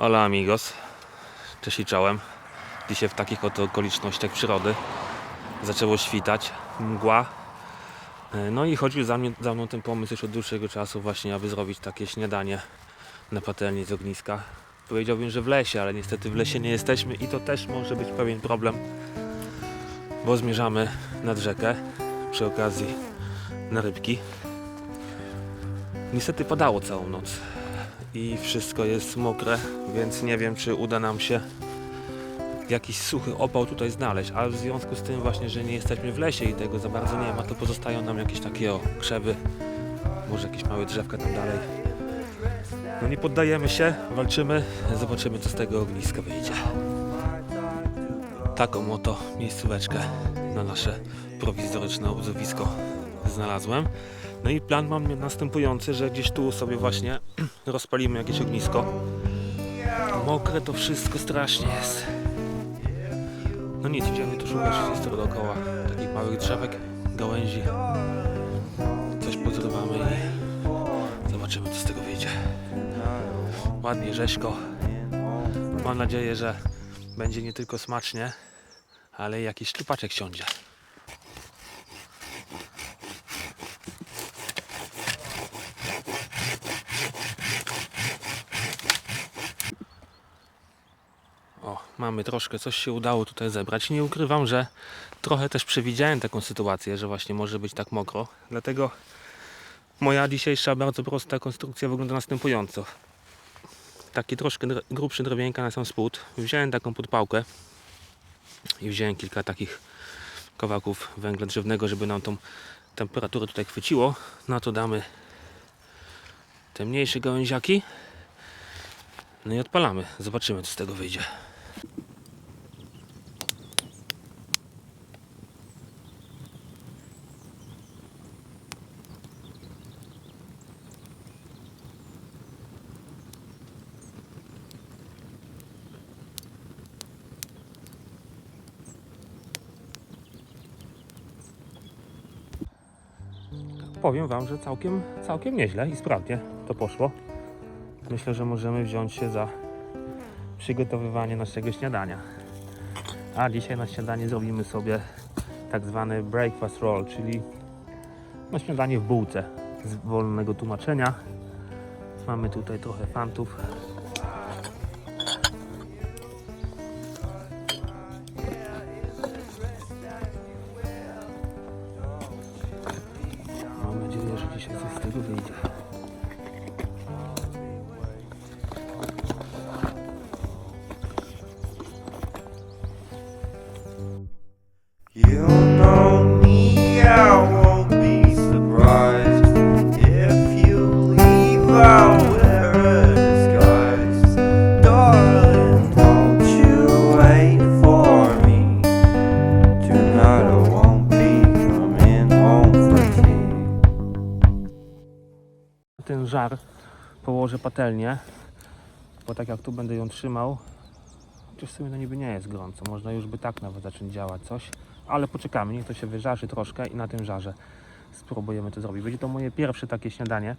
Hola amigos, cześć i czołem. Dzisiaj w takich oto okolicznościach przyrody zaczęło świtać, mgła. E, No i chodził za, mnie, za mną ten pomysł już od dłuższego czasu właśnie, aby zrobić takie śniadanie na patelni z ogniska. Powiedziałbym, że w lesie, ale niestety w lesie nie jesteśmy i to też może być pewien problem, bo zmierzamy nad rzekę przy okazji na rybki. Niestety padało całą noc i wszystko jest mokre, więc nie wiem, czy uda nam się jakiś suchy opał tutaj znaleźć, ale w związku z tym właśnie, że nie jesteśmy w lesie i tego za bardzo nie ma, to pozostają nam jakieś takie o krzewy, może jakieś małe drzewka tam dalej. No nie poddajemy się, walczymy, zobaczymy co z tego ogniska wyjdzie. Taką oto miejscóweczkę na nasze prowizoryczne obozowisko znalazłem. No i plan mam następujący, że gdzieś tu sobie właśnie rozpalimy jakieś ognisko. Mokre to wszystko strasznie jest. No nic, idziemy tu szukać wszystko dookoła takich małych drzewek, gałęzi. Coś pozrywamy i zobaczymy co z tego wyjdzie. Ładnie rzeźko. Mam nadzieję, że będzie nie tylko smacznie, ale jakiś szlupaczek siądzie. Mamy troszkę, coś się udało tutaj zebrać. Nie ukrywam, że trochę też przewidziałem taką sytuację, że właśnie może być tak mokro. Dlatego moja dzisiejsza bardzo prosta konstrukcja wygląda następująco. Taki troszkę grubszy drewienka na sam spód. Wziąłem taką podpałkę i wziąłem kilka takich kawałków węgla drzewnego, żeby nam tą temperaturę tutaj chwyciło. Na to damy te mniejsze gałęziaki. No i odpalamy. Zobaczymy, co z tego wyjdzie. Powiem Wam, że całkiem, całkiem nieźle i sprawnie to poszło. Myślę, że możemy wziąć się za przygotowywanie naszego śniadania. A dzisiaj na śniadanie zrobimy sobie tak zwany breakfast roll, czyli no śniadanie w bułce z wolnego tłumaczenia. Mamy tutaj trochę fantów. Nadzieję, że dzisiaj coś z tego wyjdzie. You żar położę patelnię, bo tak jak tu będę ją trzymał, chociaż w sumie to niby nie jest gorąco, można już by tak nawet zacząć działać coś, ale poczekamy, niech to się wyżarzy troszkę i na tym żarze spróbujemy to zrobić. Będzie to moje pierwsze takie śniadanie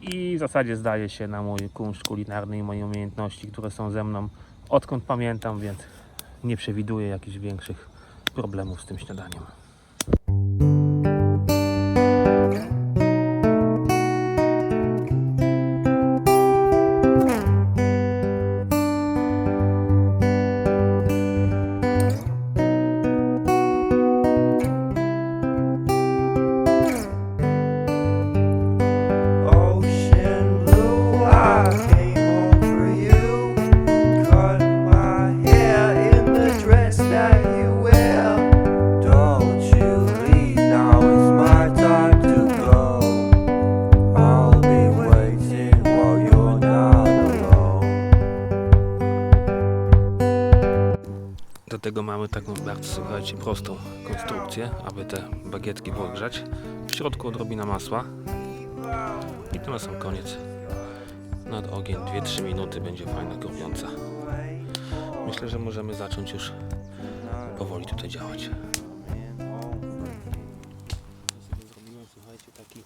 i w zasadzie zdaje się na mój kunszt kulinarny i moje umiejętności, które są ze mną odkąd pamiętam, więc nie przewiduję jakichś większych problemów z tym śniadaniem. Bardzo, słuchajcie, prostą konstrukcję, aby te bagietki podgrzać. W środku odrobina masła. I to na sam koniec. Nad ogień 2-3 minuty będzie fajna grubiąca. Myślę, że możemy zacząć już powoli tutaj działać. Zrobiłem, słuchajcie, taki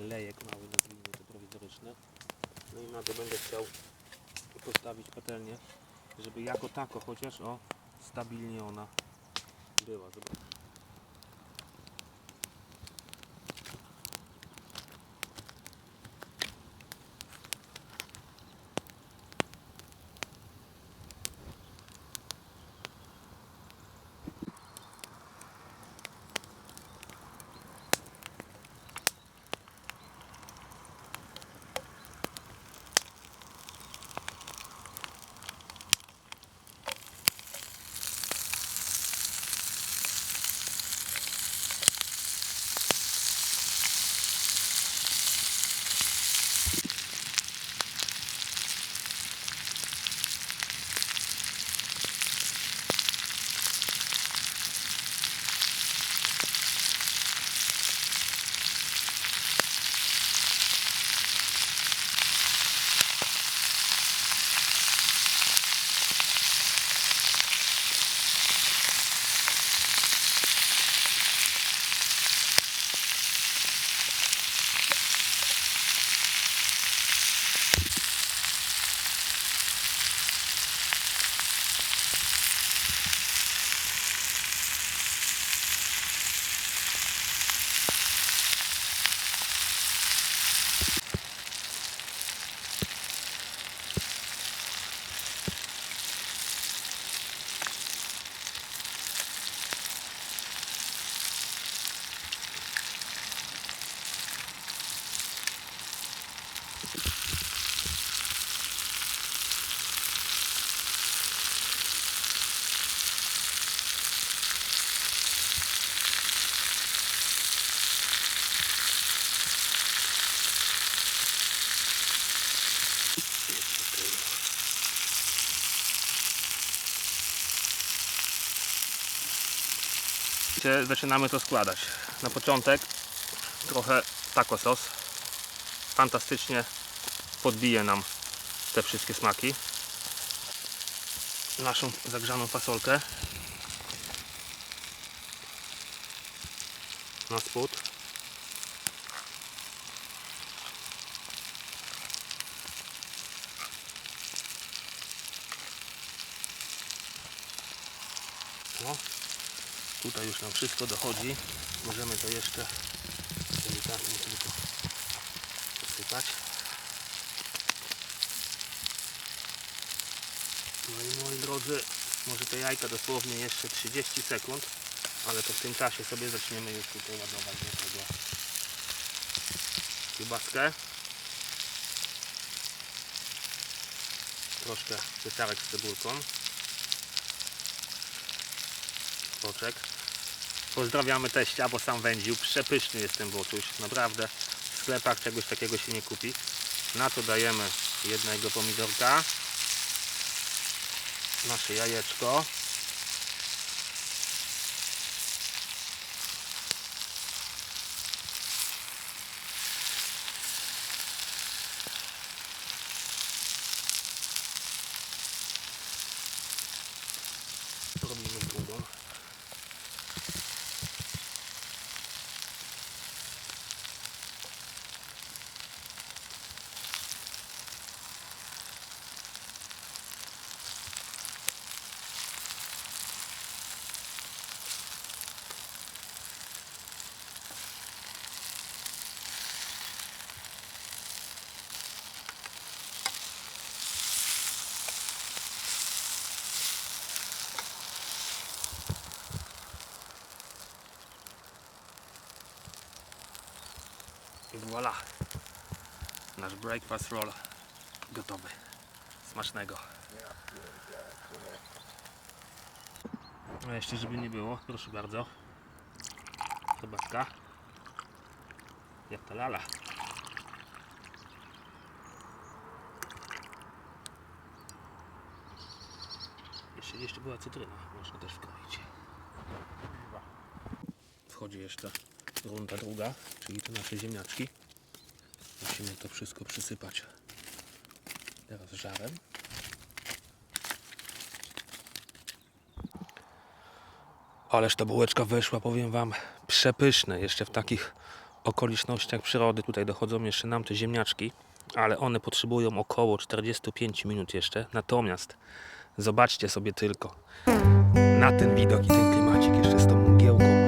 lejek mały, nazwijmy to prowizoryczny. No i na to będę chciał postawić patelnię, żeby jako tako chociaż o stabilnie ona była. Zobacz. Słuchajcie, Zaczynamy to składać. Na początek trochę taco sos. Fantastycznie podbije nam te wszystkie smaki. Naszą zagrzaną fasolkę na spód. No, Tutaj już nam wszystko dochodzi. Możemy to jeszcze delikatnie tylko posypać. No i moi drodzy, może te jajka dosłownie jeszcze 30 sekund, ale to w tym czasie sobie zaczniemy już tutaj ładować do tego kiełbaskę. Troszkę pieczarek z cebulką. Boczek. Pozdrawiamy teścia, bo sam wędził. Przepyszny jest ten boczuś. Naprawdę w sklepach czegoś takiego się nie kupi. Na to dajemy jednego pomidorka. Nasze jajeczko. I voilà. Nasz breakfast roll gotowy. Smacznego. A jeszcze żeby nie było, proszę bardzo. Herbatka. Jak ta lala. Jeszcze, jeszcze była cytryna, można też wkroić. Wchodzi jeszcze runda druga, czyli te nasze ziemniaczki. Musimy to wszystko przysypać teraz żarem. Ależ ta bułeczka wyszła, powiem Wam, przepyszne. Jeszcze w takich okolicznościach przyrody tutaj dochodzą jeszcze nam te ziemniaczki. ale one potrzebują około 45 minut jeszcze. Natomiast zobaczcie sobie tylko na ten widok i ten klimacik jeszcze z tą mgiełką.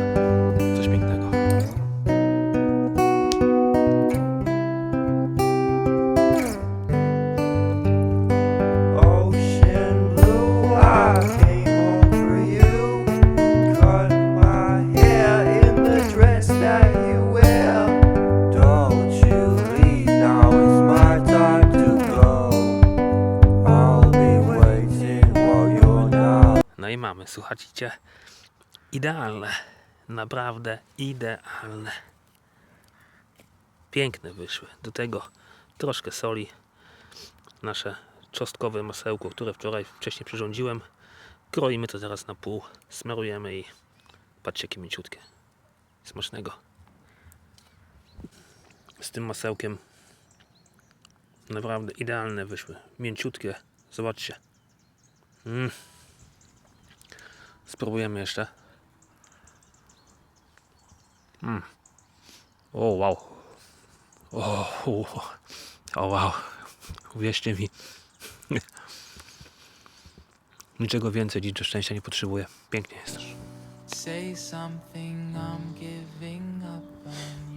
Mamy, słuchajcie, idealne. Naprawdę idealne. Piękne wyszły. Do tego troszkę soli. Nasze czosnkowe masełko, które wczoraj wcześniej przyrządziłem. Kroimy to teraz na pół, smarujemy i patrzcie jakie mięciutkie. Smacznego. Z tym masełkiem naprawdę idealne wyszły. Mięciutkie. Zobaczcie. Mm. Spróbujemy jeszcze. Mm. O wow. O, o, o wow. Uwierzcie mi. Niczego więcej dziś do szczęścia nie potrzebuję. Pięknie jest. Say something, I'm giving up on you.